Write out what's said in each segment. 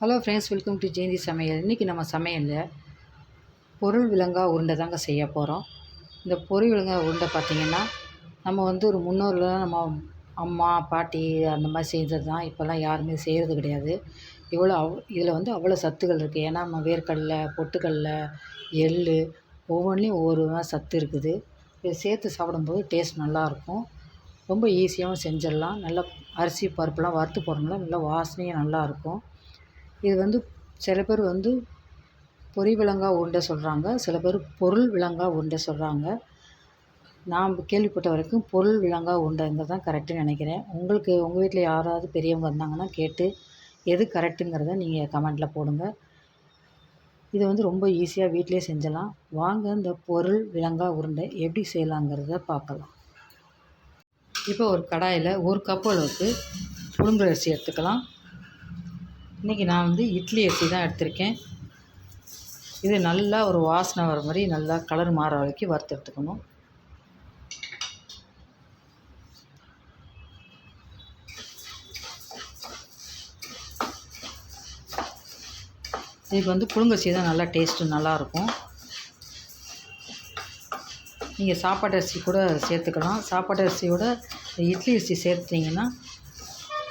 Hello friends welcome to Jayanthi சமையல் இன்றைக்கி நம்ம சமையலில் பொருள் விலங்கா உருண்டை தாங்க செய்ய போகிறோம் இந்த பொருள் விலங்கா உருண்டை பார்த்திங்கன்னா நம்ம வந்து ஒரு முன்னோர்கள் நம்ம அம்மா பாட்டி அந்த மாதிரி செய்தது தான். இப்போல்லாம் யாருமே செய்கிறது கிடையாது. இவ்வளோ அவ் இதில் வந்து அவ்வளோ சத்துக்கள் இருக்குது ஏன்னா நம்ம வேர்க்கடல பொட்டுக்கடல எள் ஒவ்வொன்றிலையும் ஒவ்வொரு மாதிரி சத்து இருக்குது. இதை சேர்த்து சாப்பிடும்போது டேஸ்ட் நல்லாயிருக்கும் ரொம்ப ஈஸியாகவும் செஞ்சிடலாம். நல்லா அரிசி பருப்புலாம் வறுத்து போடுறதுனால நல்லா வாசனையும் நல்லாயிருக்கும் இது வந்து சில பேர் வந்து பொரி விலங்கா உருண்டை சொல்கிறாங்க சில பேர் பொருள் விலங்கா உருண்டை சொல்கிறாங்க நான் கேள்விப்பட்ட வரைக்கும் பொருள் விலங்கா உருண்டைங்கிறது தான் கரெக்டுன்னு நினைக்கிறேன். உங்களுக்கு உங்கள் வீட்டில் யாராவது பெரியவங்க இருந்தாங்கன்னா கேட்டு எது கரெக்டுங்கிறத நீங்கள் கமெண்ட்டில் போடுங்க. இது வந்து ரொம்ப ஈஸியாக வீட்டிலே செஞ்சலாம். வாங்க இந்த பொருள் விலங்கா உருண்டை எப்படி செய்யலாங்கிறத பார்க்கலாம். இப்போ ஒரு கடாயில் ஒரு கப் அளவுக்கு புழுங்கல் அரிசி எடுத்துக்கலாம். இன்றைக்கி நான் வந்து இட்லி அரிசி தான் எடுத்திருக்கேன். இது நல்லா ஒரு வாசனை வர மாதிரி நல்லா கலர் மாற வரைக்கும் வறுத்து எடுத்துக்கணும். இதுக்கு வந்து புழுங்கரிசி தான் நல்லா டேஸ்ட்டு நல்லாயிருக்கும் நீங்கள் சாப்பாட்டு அரிசி கூட சேர்த்துக்கலாம். சாப்பாட்டு அரிசியோட இட்லி அரிசி சேர்த்துட்டிங்கன்னா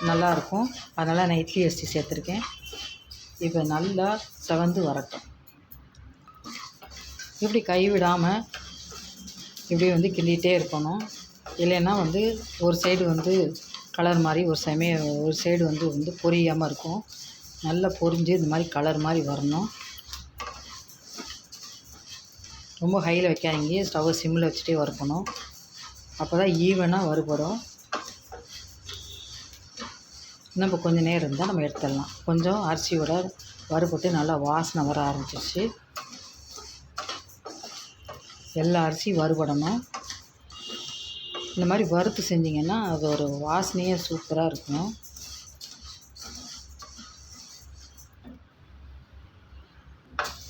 நல்லாயிருக்கும். அதனால் நான் இட்லி அரிசி சேர்த்துருக்கேன். இப்போ நல்லா செவந்து வரட்டும். இப்படி கைவிடாமல் இப்படி வந்து கிண்டிகிட்டே இருக்கணும். இல்லைன்னா வந்து ஒரு சைடு வந்து கலர் மாதிரி ஒரு சமய ஒரு சைடு வந்து வந்து பொரியாமல் இருக்கும். நல்லா பொரிஞ்சு இந்த மாதிரி கலர் மாதிரி வரணும். ரொம்ப ஹையில் வைக்காதீங்க. ஸ்டவ்வை சிம்மில் வச்சுட்டே வறுக்கணும். அப்போ தான் ஈவனாக வறுபடும். இன்னும் கொஞ்சம் நேரம் இருந்தால் நம்ம எடுத்துடலாம். கொஞ்சம் அரிசியோட வறுபட்டு நல்லா வாசனை வர ஆரம்பிச்சிருச்சு. எல்லா அரிசியும் வறுபடணும். இந்த மாதிரி வறுத்து செஞ்சிங்கன்னா அது ஒரு வாசனையே சூப்பராக இருக்கும்.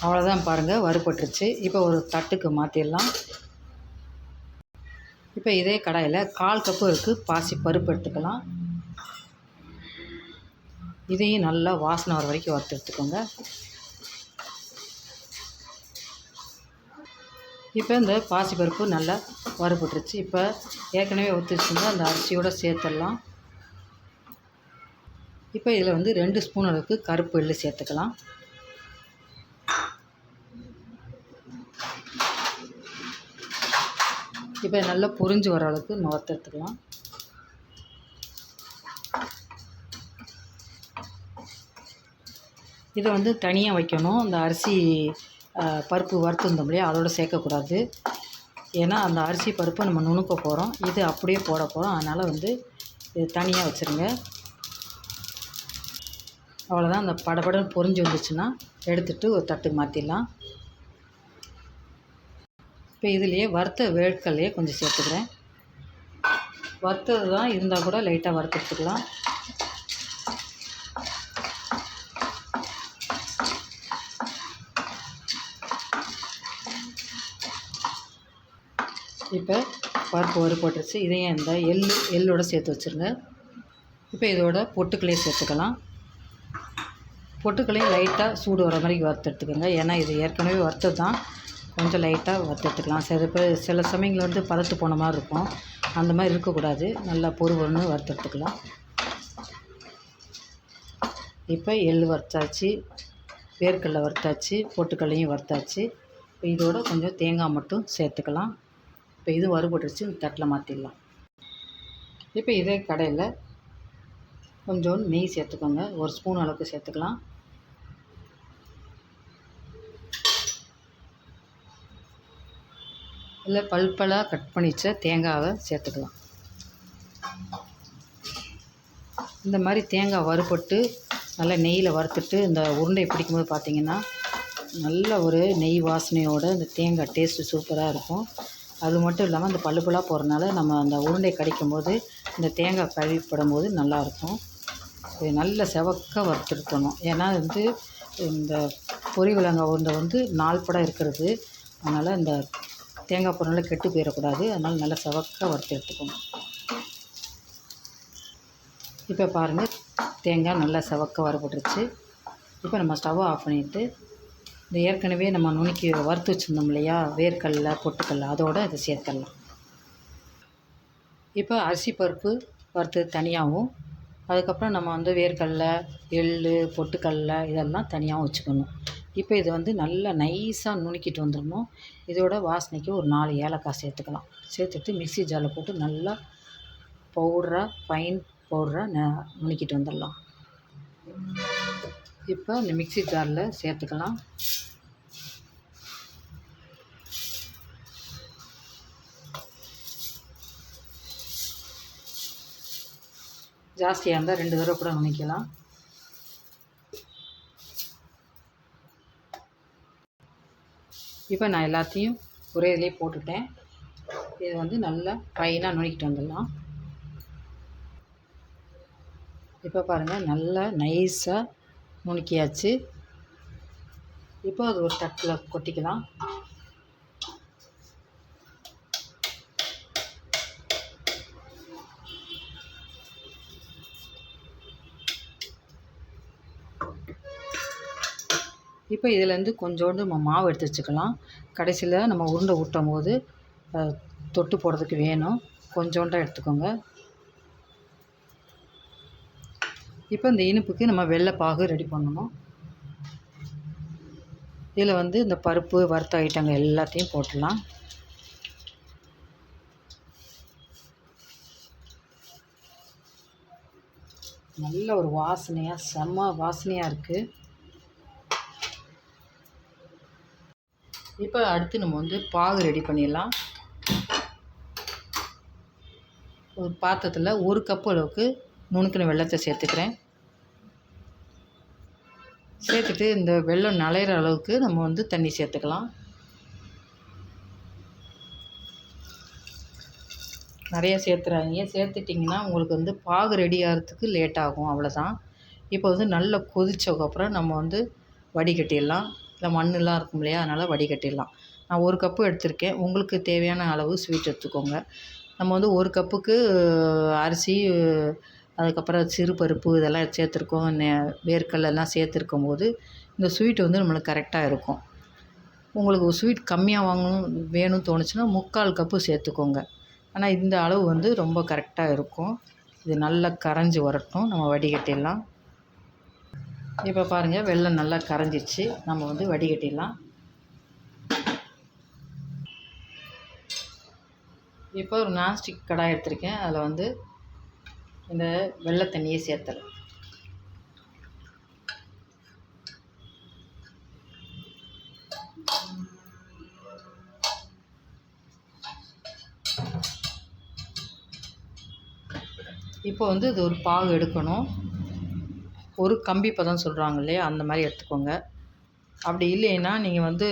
அவ்வளோதான் பாருங்கள் வறுபட்டுருச்சு. இப்போ ஒரு தட்டுக்கு மாற்றிடலாம் இப்போ இதே கடாயில் கால் கப்பு இருக்குது பாசி பருப்பு எடுத்துக்கலாம். இதையும் நல்லா வாசனை வர வரைக்கும் வறுத்து எடுத்துக்கோங்க. இப்போ இந்த பாசிப்பருப்பு நல்லா வறுபட்டுருச்சு. இப்போ ஏற்கனவே ஊற்றிச்சிருந்தா அந்த அரிசியோடு சேர்த்துடலாம். இப்போ இதில் வந்து ரெண்டு ஸ்பூன் அளவுக்கு கருப்பு எள்ளு சேர்த்துக்கலாம். இப்போ நல்லா பொறிஞ்சு வர அளவுக்கு நம்ம வறுத்து எடுத்துக்கலாம். இதை வந்து தனியாக வைக்கணும். அந்த அரிசி பருப்பு வறுத்துருந்தோம் இல்லையா? அதோடு சேர்க்கக்கூடாது. ஏன்னா அந்த அரிசி பருப்பை நம்ம நுணுக்க போகிறோம் இது அப்படியே போட போகிறோம் அதனால் வந்து இது தனியாக வச்சுருங்க. அவ்வளோதான் அந்த படபடன்னு பொறிஞ்சு வந்துச்சுன்னா எடுத்துகிட்டு ஒரு தட்டுக்கு மாற்றிடலாம் இப்போ இதுலேயே வறுத்த வேட்கல்லையே கொஞ்சம் சேர்த்துக்கிறேன். வறுத்தது தான் இருந்தால் கூட லைட்டாக வறுத்து இப்போ பருப்பு வறு போட்டுருச்சு. இதையும் இந்த எள் எள்ளோட சேர்த்து வச்சுருங்க. இப்போ இதோட பொட்டுக்களையும் சேர்த்துக்கலாம். பொட்டுக்களையும் லைட்டாக சூடு வர மாதிரி வறுத்து எடுத்துக்கோங்க. ஏன்னா இது ஏற்கனவே வறுத்து தான். கொஞ்சம் லைட்டாக வறுத்து எடுத்துக்கலாம். சில பேர் சில சமயங்களில் வந்து பதத்து போன மாதிரி இருக்கும். அந்த மாதிரி இருக்கக்கூடாது. நல்லா பொறுவொன்று வறுத்து எடுத்துக்கலாம். இப்போ எள் வறுத்தாச்சு. வேர்க்கடலை வறுத்தாச்சு. பொட்டுக்கடலையும் வறுத்தாச்சு. இதோட கொஞ்சம் தேங்காய் மட்டும் சேர்த்துக்கலாம். இப்போ இது வறுபட்டுருச்சு இந்த தட்டில் மாற்றிடலாம் இப்போ இதே கடையில் கொஞ்சம் நெய் சேர்த்துக்கோங்க. ஒரு ஸ்பூன் அளவுக்கு சேர்த்துக்கலாம். இல்லை பல்பலாக கட் பண்ணிச்ச தேங்காவை சேர்த்துக்கலாம். இந்த மாதிரி தேங்காய் வறுபட்டு நல்லா நெய்யில் வறுத்துட்டு இந்த உருண்டையை பிடிக்கும்போது பார்த்திங்கன்னா நல்ல ஒரு நெய் வாசனையோடு இந்த தேங்காய் டேஸ்ட்டு சூப்பராக இருக்கும். அது மட்டும் இல்லாமல் அந்த பல்லு பல்லாக போகிறனால நம்ம அந்த உருண்டை கடிக்கும் போது இந்த தேங்காய் கழுவி போடும்போது நல்லாயிருக்கும் இது நல்ல செவக்க வறுத்துடுத்தணும் ஏன்னா வந்து இந்த பொரி விலங்காய் உருண்டை வந்து நாள் படம் இருக்கிறது. அதனால் இந்த தேங்காய் பொருள் கெட்டு போயிடக்கூடாது. அதனால் நல்லா செவக்க வறுத்து எடுத்துக்கணும். இப்போ பாருங்கள் தேங்காய் நல்லா செவக்க வரப்பட்டுருச்சு இப்போ நம்ம ஸ்டவ் ஆஃப் பண்ணிவிட்டு இது ஏற்கனவே நம்ம நுணுக்கி வறுத்து வச்சுருந்தோம் இல்லையா? வேர்க்கடல பொட்டுக்கடல அதோட இதை சேர்த்துடலாம். இப்போ அரிசி பருப்பு வறுத்து தனியாகவும் அதுக்கப்புறம் நம்ம வந்து வேர்க்கடல எள் பொட்டுக்கடல இதெல்லாம் தனியாகவும் வச்சுக்கணும். இப்போ இது வந்து நல்லா நைஸாக நுணுக்கிட்டு வந்துடணும். இதோட வாசனைக்கு ஒரு நாலு ஏலக்காய் சேர்த்துக்கலாம். சேர்த்துட்டு மிக்சி ஜாரில் போட்டு நல்லா பவுடராக ஃபைன் பவுடராக ந நுணுக்கிட்டு வந்துடலாம். இப்போ இந்த மிக்ஸி ஜாரில் சேர்த்துக்கலாம். ஜாஸ்தியாக இருந்தால் ரெண்டு தடவை கூட நினைக்கலாம் இப்போ நான் எல்லாத்தையும் ஒரே இதிலே போட்டுட்டேன். இது வந்து நல்லா ஃபைனாக நுணுக்கிட்டு வந்துடலாம். இப்போ பாருங்கள் நல்லா நைஸாக நுணுக்கியாச்சு இப்போ அது ஒரு தட்டில் கொட்டிக்கலாம். இப்போ இதிலேருந்து கொஞ்சோண்டு நம்ம மாவு எடுத்து வச்சுக்கலாம். கடைசியில் நம்ம உருண்டை ஊட்டும் போது தொட்டு போடுறதுக்கு வேணும். கொஞ்சோண்டாக எடுத்துக்கோங்க. இப்போ இந்த இனிப்புக்கு நம்ம வெள்ளைப்பாகு ரெடி பண்ணணும். இதில் வந்து இந்த பருப்பு வறுத்த ஐட்டங்க எல்லாத்தையும் போட்டுடலாம். நல்ல ஒரு வாசனையாக செம்ம வாசனையாக இருக்குது இப்போ அடுத்து நம்ம வந்து பாகு ரெடி பண்ணிடலாம். ஒரு பாத்திரத்தில் ஒரு கப்பு அளவுக்கு நுணுக்கின வெள்ளத்தை சேர்த்துக்கிறேன். சேர்த்துட்டு இந்த வெள்ளம் நலையிற அளவுக்கு நம்ம வந்து தண்ணி சேர்த்துக்கலாம். நிறையா சேர்த்துறாங்க சேர்த்துட்டிங்கன்னா உங்களுக்கு வந்து பாகு ரெடி ஆகிறதுக்கு லேட் ஆகும். அவ்வளோதான் இப்போ வந்து நல்லா கொதித்ததுக்கப்புறம் நம்ம வந்து வடிகட்டிடலாம் இல்லை மண்ணெலாம் இருக்கும் இல்லையா? அதனால் வடிகட்டிடலாம் நான் ஒரு கப்பு எடுத்திருக்கேன். உங்களுக்கு தேவையான அளவு ஸ்வீட் எடுத்துக்கோங்க. நம்ம வந்து ஒரு கப்புக்கு அரிசி அதுக்கப்புறம் சிறு பருப்பு இதெல்லாம் சேர்த்துருக்கோம் நெ வேர்க்கடலெல்லாம் சேர்த்துருக்கும் போது இந்த ஸ்வீட் வந்து நம்மளுக்கு கரெக்டாக இருக்கும். உங்களுக்கு ஸ்வீட் கம்மியாக வாங்கணும் வேணும்னு தோணுச்சுன்னா முக்கால் கப்பு சேர்த்துக்கோங்க. ஆனால் இந்த அளவு வந்து ரொம்ப கரெக்டாக இருக்கும். இது நல்லா கரைஞ்சி வரட்டும் நம்ம வடிகட்டிடலாம். இப்போ பாருங்கள் வெள்ளம் நல்லா கரைஞ்சிச்சு. நம்ம வந்து வடிகட்டிடலாம். இப்போ ஒரு நான்ஸ்டிக் கடாய் எடுத்திருக்கேன். அதில் வந்து இந்த வெள்ளை தண்ணியை சேர்த்தலாம் இப்போ வந்து இது ஒரு பாகு எடுக்கணும். ஒரு கம்பி பதம் சொல்கிறாங்க இல்லையா? அந்த மாதிரி எடுத்துக்கோங்க. அப்படி இல்லைன்னா நீங்கள் வந்து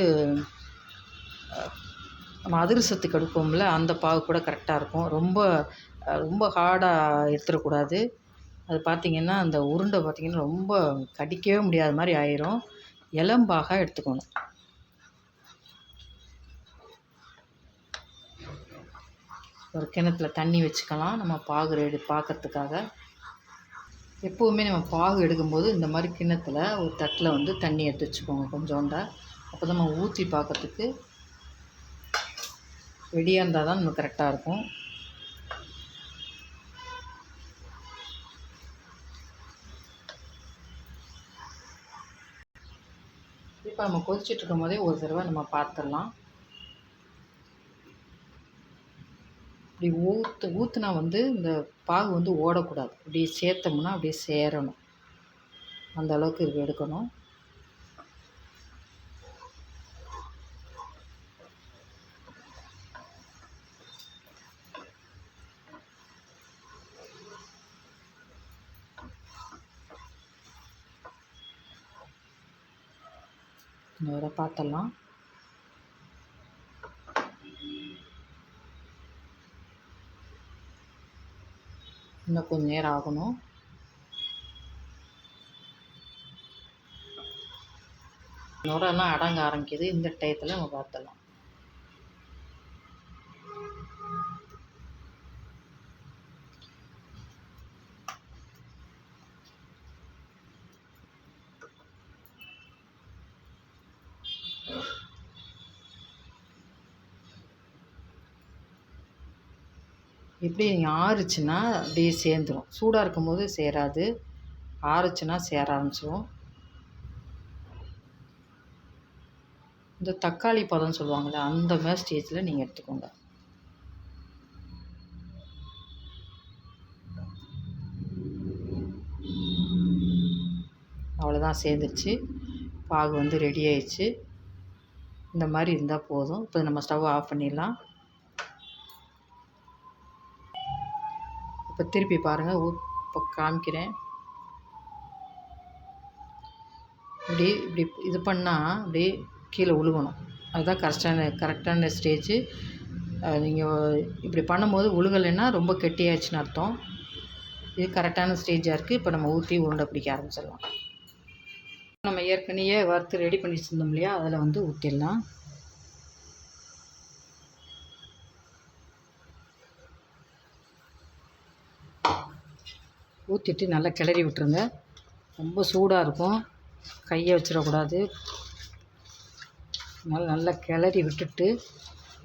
நம்ம அதிரசத்துக்கு எடுப்போம்ல அந்த பாகு கூட கரெக்டாக இருக்கும். ரொம்ப ரொம்ப ஹார்டாக எடுத்துடக்கூடாது. அது பார்த்திங்கன்னா அந்த உருண்டை பார்த்திங்கன்னா ரொம்ப கடிக்கவே முடியாத மாதிரி ஆயிரும். எலம்பாக எடுத்துக்கணும். ஒரு கிணத்துல தண்ணி வச்சுக்கலாம். நம்ம பாகு ரெடி பார்க்கறதுக்காக எப்போவுமே நம்ம பாகு எடுக்கும்போது இந்த மாதிரி கிண்ணத்தில் ஒரு தட்டில் வந்து தண்ணி எடுத்து வச்சுக்கோங்க கொஞ்சோண்டா. அப்போ தான் நம்ம ஊற்றி பார்க்கறதுக்கு ரெடியாக இருந்தால் தான் நமக்கு கரெக்டாக இருக்கும். இப்போ நம்ம கொதிச்சிட்ருக்கும் போதே ஒரு தடவை நம்ம பார்த்துடலாம். இப்படி ஊற்று ஊற்றுனா வந்து இந்த பாகு வந்து ஓடக்கூடாது. இப்படி சேர்த்தோம்னா அப்படியே சேரணும். அந்த அளவுக்கு இது எடுக்கணும். இந்த பார்த்தலாம் இன்னும் கொஞ்சம் நேரம் ஆகணும். நுரெல்லாம் அடங்க ஆரம்பிக்குது. இந்த டயத்தில் நம்ம பார்த்தலாம் இப்படி ஆறுச்சுன்னா அப்படியே சேர்ந்துடும் சூடாக இருக்கும்போது சேராது. ஆறுச்சுன்னா சேர ஆரம்பிச்சிடும் இந்த தக்காளி பதம் சொல்லுவாங்கள்ல அந்த மாதிரி ஸ்டேஜில் நீங்கள் எடுத்துக்கோங்க. அவ்வளோதான் சேர்ந்துருச்சு. பாகு வந்து ரெடி ஆயிடுச்சு. இந்த மாதிரி இருந்தால் போதும். இப்போ நம்ம ஸ்டவ் ஆஃப் பண்ணிடலாம். இப்போ திருப்பி பாருங்கள் ஊ இப்போ காமிக்கிறேன். இப்படி இப்படி இது பண்ணால் அப்படியே கீழே உழுகணும். அதுதான் கரெக்டான கரெக்டான ஸ்டேஜு நீங்கள் இப்படி பண்ணும்போது உழுகலைன்னா ரொம்ப கெட்டியாச்சுன்னு அர்த்தம். இது கரெக்டான ஸ்டேஜாக இருக்குது இப்போ நம்ம ஊற்றி உருண்டை பிடிக்க ஆரம்பிச்சிடலாம். நம்ம ஏற்கனவே வறுத்து ரெடி பண்ணி வச்சுருந்தோம் இல்லையா? அதில் வந்து ஊற்றிடலாம் ஊற்றிட்டு நல்லா கிளறி விட்டுருங்க. ரொம்ப சூடாக இருக்கும். கையை வச்சிடக்கூடாது. நல்லா நல்லா கிளறி விட்டுட்டு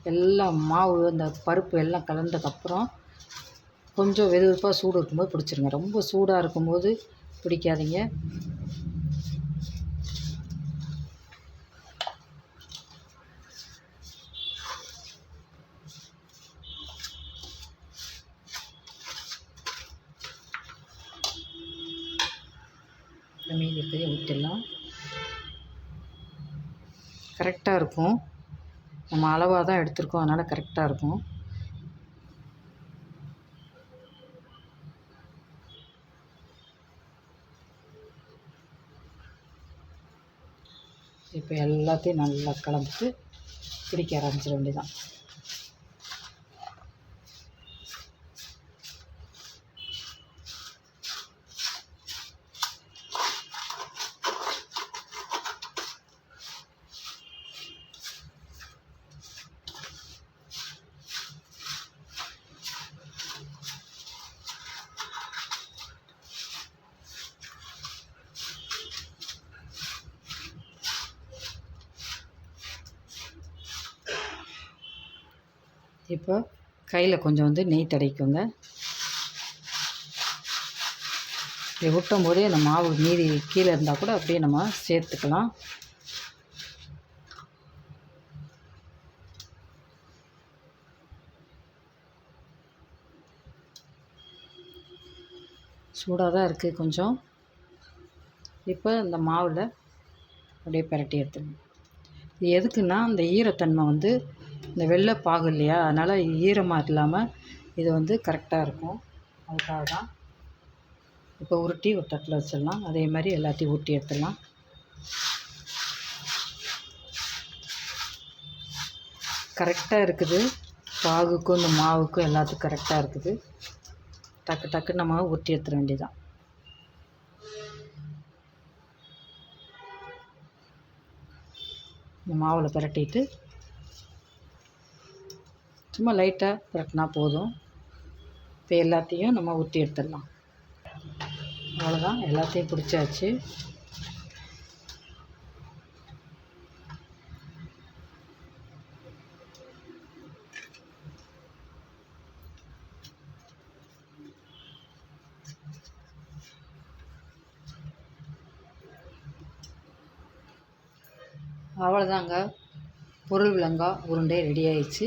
எல்லாம் மாவு அந்த பருப்பு எல்லாம் கலந்ததுக்கப்புறம் கொஞ்சம் வெது வெதுப்பாக சூடு இருக்கும்போது பிடிச்சிருங்க. ரொம்ப சூடாக இருக்கும்போது பிடிக்காதீங்க. மீதி இருக்கிறத ஊற்றிடலாம் கரெக்டாக இருக்கும். நம்ம அளவாக தான் எடுத்திருக்கோம். அதனால் கரெக்டாக இருக்கும். இப்போ எல்லாத்தையும் நல்லா கலந்துட்டு பிடிக்க ஆரம்பிச்சிட வேண்டியதான் இப்போ கையில் கொஞ்சம் வந்து நெய் தடைக்குங்க இப்படி விட்டும் போதே அந்த மாவு மீதி கீழே இருந்தால் கூட அப்படியே நம்ம சேர்த்துக்கலாம். சூடாக தான் இருக்குது கொஞ்சம். இப்போ இந்த மாவில் அப்படியே பிரட்டி எடுத்துக்கணும் இது எதுக்குன்னா அந்த ஈரத்தன்மை வந்து இந்த வெள்ளை பாகு இல்லையா? அதனால் ஈரமாக இல்லாமல் இது வந்து கரெக்டாக இருக்கும். அதுக்காக தான் இப்போ உருட்டி ஒரு தட்டில் வச்சிடலாம். அதே மாதிரி எல்லாத்தையும் ஊட்டி எடுத்துடலாம். கரெக்டாக இருக்குது. பாகுக்கும் இந்த மாவுக்கும் எல்லாத்துக்கும் கரெக்டாக இருக்குது. டக்கு டக்குன்னு நம்ம ஊற்றி எடுத்துட வேண்டியதான் இந்த மாவில் பிரட்டிட்டு சும்மா லைட்டாக புரட்டினா போதும். இப்போ எல்லாத்தையும் நம்ம ஊற்றி எடுத்துடலாம். அவ்வளோதான் எல்லாத்தையும் பிடிச்சாச்சு. அவ்வளோதாங்க பொருள் விலங்கா உருண்டை ரெடி ஆயிடுச்சு.